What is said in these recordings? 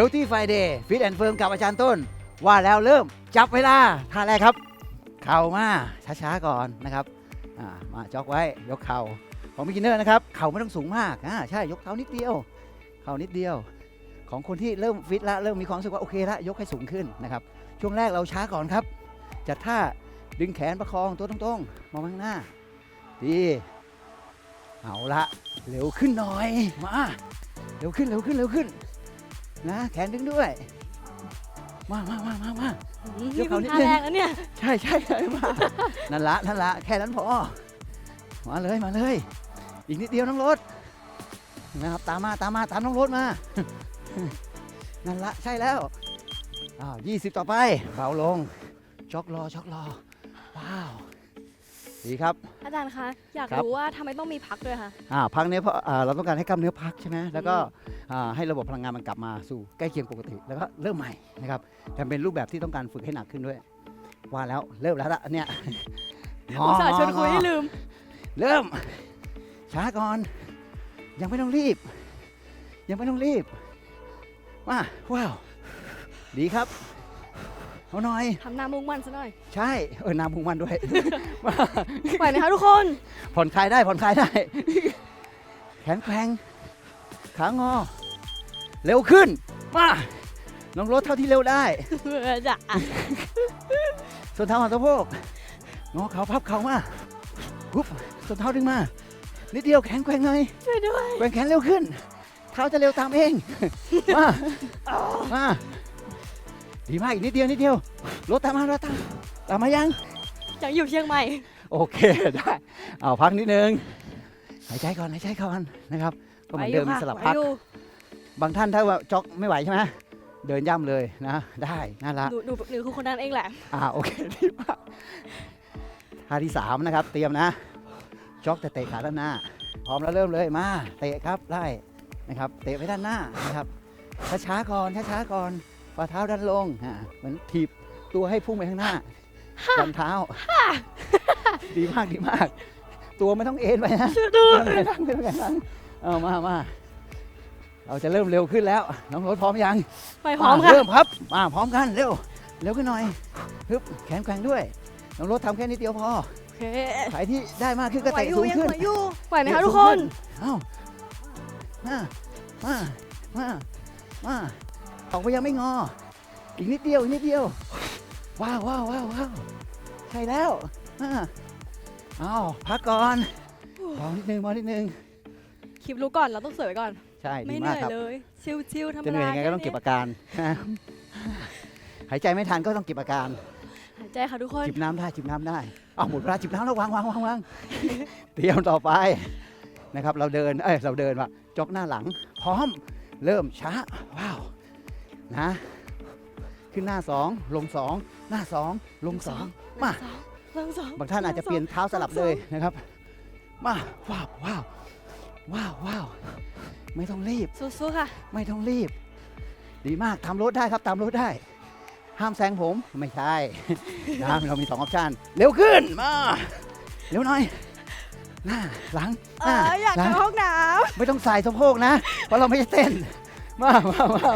Healthy Friday Fit and Firm กับอาจารย์ต้น ว่าแล้วเริ่มจับเวลาท่าแรกครับ เข่ามาช้าๆก่อนนะครับมาจ็อกไว้ยกเข่าของ beginner นะครับ เข่าไม่ต้องสูงมากอ่าใช่ยกเท้านิดเดียว เข่านิดเดียว ของคนที่เริ่มฟิตละเริ่มมีความรู้สึกว่าโอเคละยกให้สูงขึ้นนะครับ ช่วงแรกเราช้าก่อนครับ จัดท่าดึงแขนประคองตัวตรงๆมองข้างหน้าดีเอาละเร็วขึ้นหน่อยมาเร็วขึ้นเร็วขึ้นเร็วขึ้น นะแขนดึงด้วยมามามามามาเดี๋นี่ยวเขาเป็นนิดท่านึงแรกแล้วเนี่ยใช่ใช่ใช่มานั่นละนั่นละแค่นั้นพอมาเลยมาเลย อีกนิดเดียวน้องรถนะครับตามมาตามมาตามน้องรถมา นั่นละใช่แล้วอ้าวยี่สิบต่อไปเบาลงช็อกรอช็อกรอว้าวดีครับ อาจารย์คะอยากครับรู้ว่าทำไมต้องมีพักด้วยคะอ่าพักเนี้ยเพราะอ่าเราต้องการให้กล้ามเนื้อพักใช่ไหมแล้วก็อ่า ให้ระบบพลังงานมันกลับมาสู่ใกล้เคียงปกติ แล้วก็เริ่มใหม่นะครับแต่เป็นรูปแบบที่ต้องการฝึกให้หนักขึ้นด้วย ว่าแล้วเริ่มแล้วละเนี่ยงออุตส่าห์ชวนคุยงอให้ลืม เริ่ม ช้าก่อน ยังไม่ต้องรีบ ยังไม่ต้องรีบมาว้าว ดีครับเอาหน่อยทำหน้ามุ่งมั่นซะหน่อย ใช่เออน้ำพุงมันด้วยมาไหวไหมคะทุกคน ผ่อนคลายได้ผ่อนคลายได้ แขนแกร่งขางอ เร็วขึ้น มาลองลดเท่าที่เร็วได้เพื่อจะอะส่วนเท้าหันสะโพกงอเขาพับเขามาปุ๊บส่วนเท้าดึงมานิดเดียวแข็งแกร่งหน่อยช่วยด้วยแกว่งแขนเร็วขึ้น เท้าจะเร็วตามเอง มา มาดีมากอีกนิดเดียวนิดเดียวรถตามมารถตามตามมายังอยากอยู่เชียงใหม่ โอเคได้เอาพักนิดนึงหายใจก่อนหายใจก่อนนะครับก็เหมือนเดิมไหวมียู่สลับค่ะพักไหวอยู่ บางท่านถ้าว่าจ็อกไม่ไหวใช่ไหมเดินย่ำเลยนะ ได้น่ารักหนูหนูหนูคือคนนั้นเองแหละ อ่าโอเคดีมากท่าที่สามนะครับ เตรียมนะ จ็อกแต่เตะขาด้านหน้า พร้อมแล้วเริ่มเลยมา เตะครับไล่นะครับเตะไปด้านหน้านะครับช้าๆก่อนช้าๆก่อนฝ่าเท้าด้านลงอ่าเหมือนถีบตัวให้พุ่งไปข้างหน้าดันเท้า ดีมากดีมาก ตัวไม่ต้องเอ็นไปนะช่วยด้วยไม่ต้องไม่ต้องไม่ต้องเอามามา เราจะเริ่มเร็วขึ้นแล้ว น้องรถพร้อมยังไปพร้อมค่ะ เริ่มครับมาพร้อมกันเร็ว เร็วขึ้นหน่อยฮึบแขนแกว่งด้วย น้องรถทำแค่นิดเดียวพอโอเคใครที่ได้มากขึ้นก็ไหวเตะอยู่สูงยังขึ้นไหวอยู่ไหวไหมคะเตะทุกสูคงนเอ้ามามามามาออกไปยังไม่งอ อีกนิดเดียวอีกนิดเดียว ว้าวว้าวว้าวว้าวใช่แล้วมาเอาพักก่อนเบานิดนึงเบานิดนึง คลิปรู้ก่อนเราต้องสวยไว้ก่อน ใช่ไม่ดีเหมากนื่อยครับ เลย ชิวๆธรรมจะเหนื่อยดายังไงก็ต้องเก็บแค่อาการ หายใจไม่ทันก็ต้องเก็บอาการ หายใจค่ะทุกคน จิบน้ำได้จิบน้ำได้เอาหมดเวลาจิบน้ำแล้ววางวางวางวาง เตรียมต่อไปนะครับ เราเดิน เอ้ย เราเดินว่ะจกหน้าหลัง พร้อม เริ่มช้า ว้าว นะ ขึ้นหน้าสองลงสองหน้าสองลงสองมาสองสองบางท่านอาจจะเปลี่ยนเท้าสลับเลยนะครับ มาว้าวว้าวว้าวว้าว ไม่ต้องรีบ สู้ๆค่ะ ไม่ต้องรีบ ดีมากทำรถได้ครับตามรถได้ ห้ามแซงผมไม่ใช่ นะเรามีสองออปชันเร็วขึ้นมาเร็วหน่อยหน้าหลังเอหน้าออยากหลัเข้างห้องน้ไม่ต้องใส่สะโพกนะ เพราะเราไม่ใช่เต้น มามามามา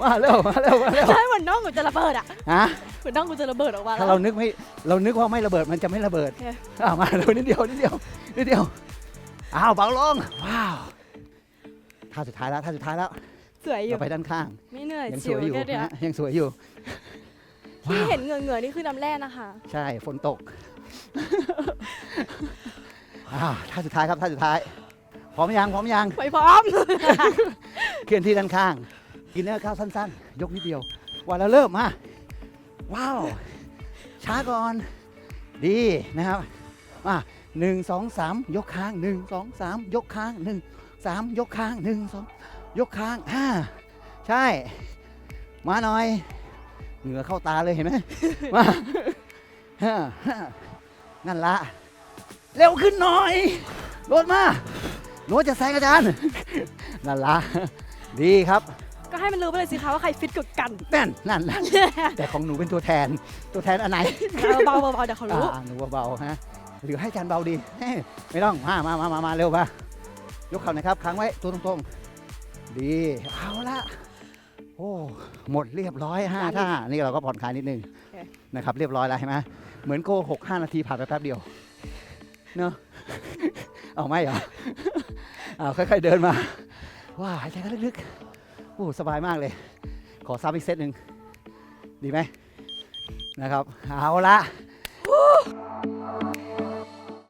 มาเร็วมาเร็วมาเร็วำใช่เหมือนน้องหนูจะระเบิดอะฮะ เหมือนน้องหนูจะระเบิดออกมาถ้าแล้วเรานึกไม่เรานึกว่าไม่ระเบิดมันจะไม่ระเบิดโอเค อะมาเร็วนิดเดียวนิดเดียวนิดเดียวอ้าวเบาลงว้าว ท่าสุดท้ายแล้วท่าสุดท้ายแล้วสวยอยู่ เราไปด้านข้าง ไม่เหนื่อยยังสชิววยอยู่แค่เดียวนะยังสวยอยู่ ที่เห็นเหงื่อๆนี่คือน้ำแร่นะคะ ใช่ฝนตก อ้าวท่าสุดท้ายครับท่าสุดท้าย พร้อมยังพร้อมยัง ไปพร้อม เคลื่อนที่ด้านข้าง กินเนื้อข้าวสั้นๆ ยกนิดเดียว วันแล้วเริ่มมา ว้าว ช้าก่อน ดีนะครับมาหนึ่งสองสามยกค้างหนึ่งสองสามยกค้างหนึ่ง สามยกค้างหนึ่งสองยกค้างห้าใช่ มาหน่อยเหงื่อเข้าตาเลยเห็นไหมมาห้าห้านั่นละ เร็วขึ้นหน่อยรถมารถจะแซงอาจารย์นั่นละดีครับก็ให้มันรู้ไปเลยสิคะว่าใครฟิตกว่ากันนั่นนั่นนั่นแต่ของหนูเป็นตัวแทนตัวแทนอันไหนเบาๆเบาๆเดี๋ยวเขารู้อ่าหนูเบาๆฮะหรือให้อาจารย์เบาดีเฮ้ยไม่ต้องมามามามามาเร็วมา ยกเข่าหนะครับค้างไว้ตัวตรงๆ ดี เอาละโอ้หมดเรียบร้อยห้าท่า นี่เราก็ผ่อนคลายนิดนึงโอเคนะครับ เรียบร้อยแล้วเห็นไหมเหมือนโกหกห้านาทีผ่านไปแป๊บเดียวเนอะเอาไม่เหรอเอาค่อยๆเดินมาว้าหายใจเข้าลึกๆโอ้สบายมากเลย ขอซ้ำอีกเซตหนึ่งดีไหมนะครับ เอาละ